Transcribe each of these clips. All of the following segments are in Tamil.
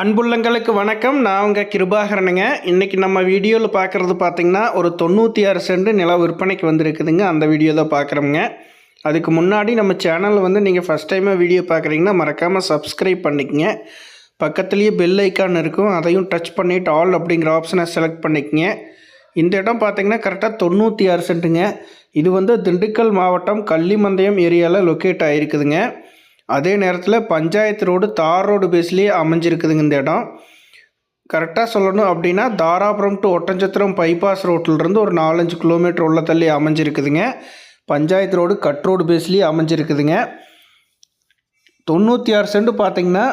அன்புள்ளங்களுக்கு வணக்கம். நான் உங்கள் கிருபாகரனுங்க. இன்றைக்கி நம்ம வீடியோவில் பார்க்குறது பார்த்திங்கன்னா ஒரு தொண்ணூற்றி ஆறு சென்ட் நில விற்பனைக்கு வந்திருக்குதுங்க. அந்த வீடியோ தான் பார்க்குறோங்க அதுக்கு முன்னாடி நம்ம சேனலில் வந்து நீங்கள் ஃபஸ்ட் டைமாக வீடியோ பார்க்குறீங்கன்னா மறக்காமல் சப்ஸ்கிரைப் பண்ணிக்கங்க. பக்கத்துலேயே பெல் ஐக்கான் இருக்கும். அதையும் டச் பண்ணிவிட்டு ஆல் அப்படிங்கிற ஆப்ஷனை செலக்ட் பண்ணிக்கங்க. இந்த இடம் பார்த்திங்கன்னா கரெக்டாக தொண்ணூற்றி ஆறு சென்ட்டுங்க. இது வந்து திண்டுக்கல் மாவட்டம் கள்ளிமந்தயம் ஏரியாவில் லொக்கேட் ஆகிருக்குதுங்க அதே நேரத்தில் பஞ்சாயத்து ரோடு தார் ரோடு பேஸ்லேயே அமைஞ்சிருக்குதுங்க இந்த இடம். கரெக்டாக சொல்லணும் அப்படின்னா தாராபுரம் டு ஒட்டஞ்சத்திரம் பைபாஸ் ரோட்டிலிருந்து ஒரு நாலஞ்சு கிலோமீட்டர் உள்ள தள்ளி அமைஞ்சிருக்குதுங்க. பஞ்சாயத்து ரோடு கட் ரோடு பேஸ்லேயே அமைஞ்சிருக்குதுங்க. தொண்ணூற்றி ஆறு சென்ட் பார்த்தீங்கன்னா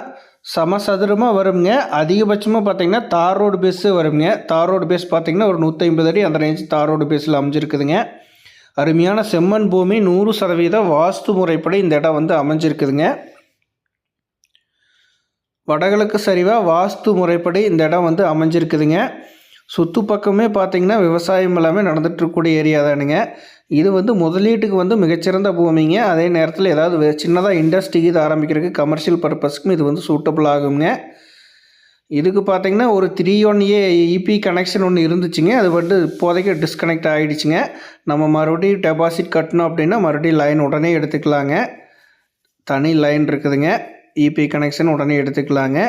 சமசதுரமாக வருங்க அதிகபட்சமாக பார்த்தீங்கன்னா தார் ரோடு பேஸு வருங்க தார் ரோடு பேஸ் பார்த்தீங்கன்னா ஒரு நூற்றி ஐம்பது அடி அந்த ரேஞ்ச் தார் ரோடு பேஸில் அமைஞ்சிருக்குதுங்க. அருமையான செம்மண் பூமி நூறு சதவீத வாஸ்து முறைப்படி இந்த இடம் வந்து அமைஞ்சிருக்குதுங்க. வடகிழக்கு சரிவாக வாஸ்து முறைப்படி இந்த இடம் வந்து அமைஞ்சிருக்குதுங்க. சுற்று பக்கமே பார்த்திங்கன்னா விவசாயம் எல்லாமே நடந்துகிட்ருக்கக்கூடிய ஏரியா தானுங்க. இது வந்து முதலீட்டுக்கு வந்து மிகச்சிறந்த பூமிங்க. அதே நேரத்தில் ஏதாவது சின்னதாக இண்டஸ்ட்ரி இது ஆரம்பிக்கிறதுக்கு கமர்ஷியல் பர்பஸ்க்கும் இது வந்து சூட்டபுள் ஆகுங்க. இதுக்கு பார்த்தீங்கன்னா ஒரு three one A EB connection ஒன்று இருந்துச்சுங்க. அது வந்து இப்போதைக்கு டிஸ்கனெக்ட் ஆகிடுச்சுங்க நம்ம மறுபடியும் டெபாசிட் கட்டணும் அப்படின்னா மறுபடியும் லைன் உடனே எடுத்துக்கலாங்க. தனி லைன் இருக்குதுங்க. இபி கனெக்ஷன் உடனே எடுத்துக்கலாங்க.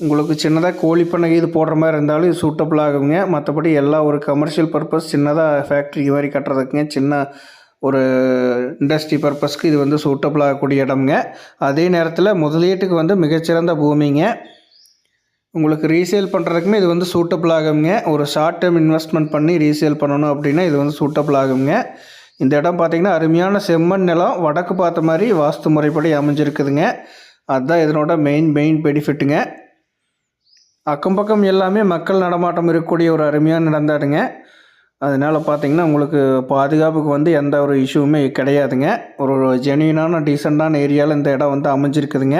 உங்களுக்கு சின்னதாக கோழி பண்ணை இது போடுற மாதிரி இருந்தாலும் இது சூட்டபிள் ஆகுங்க. மற்றபடி எல்லா ஒரு கமர்ஷியல் பர்பஸ் சின்னதாக ஃபேக்ட்ரி மாதிரி கட்டுறதுக்குங்க. சின்ன ஒரு இண்டஸ்ட்ரி பர்பஸ்க்கு இது வந்து சூட்டபிள் ஆகக்கூடிய இடம்ங்க. அதே நேரத்தில் முதலீட்டுக்கு வந்து மிகச்சிறந்த பூமிங்க. உங்களுக்கு ரீசேல் பண்ணுறதுக்குமே இது வந்து சூட்டபிள் ஆகுங்க ஒரு ஷார்ட் டேர்ம் இன்வெஸ்ட்மெண்ட் பண்ணி ரீசேல் பண்ணணும் அப்படின்னா இது வந்து சூட்டபிள் ஆகுங்க இந்த இடம் பார்த்திங்கன்னா அருமையான செம்மண் நிலம் வடக்கு பார்த்த மாதிரி வாஸ்து முறைப்படி அமைஞ்சிருக்குதுங்க. அதுதான் இதனோட மெயின் மெயின் பெனிஃபிட்டுங்க அக்கம் பக்கம் எல்லாமே மக்கள் நடமாட்டம் இருக்கக்கூடிய ஒரு அருமையான நடந்தாடுங்க அதனால் பார்த்தீங்கன்னா உங்களுக்கு பாதுகாப்புக்கு வந்து எந்த ஒரு இஷ்யூவுமே கிடையாதுங்க. ஒரு ஜென்யூனான டீசெண்டான ஏரியாவில் இந்த இடம் வந்து அமைஞ்சிருக்குதுங்க.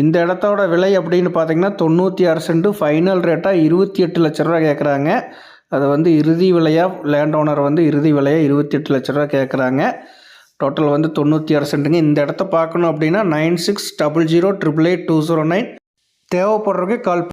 இந்த இடத்தோட விலை அப்படின்னு பார்த்தீங்கன்னா தொண்ணூற்றி ஆறு சென்ட் ஃபைனல் ரேட்டாக இருபத்தி எட்டு லட்ச ரூபா கேட்குறாங்க. அது வந்து இறுதி விலையாக லேண்ட் ஓனர் வந்து இறுதி விலையாக இருபத்தி எட்டு லட்ச ரூபா கேட்குறாங்க. டோட்டல் வந்து தொண்ணூற்றி ஆறு சென்ட்டுங்க. இந்த இடத்த பார்க்கணும் அப்படின்னா nine six double zero triple eight two zero nine. தேவைப்படுறவங்க கால்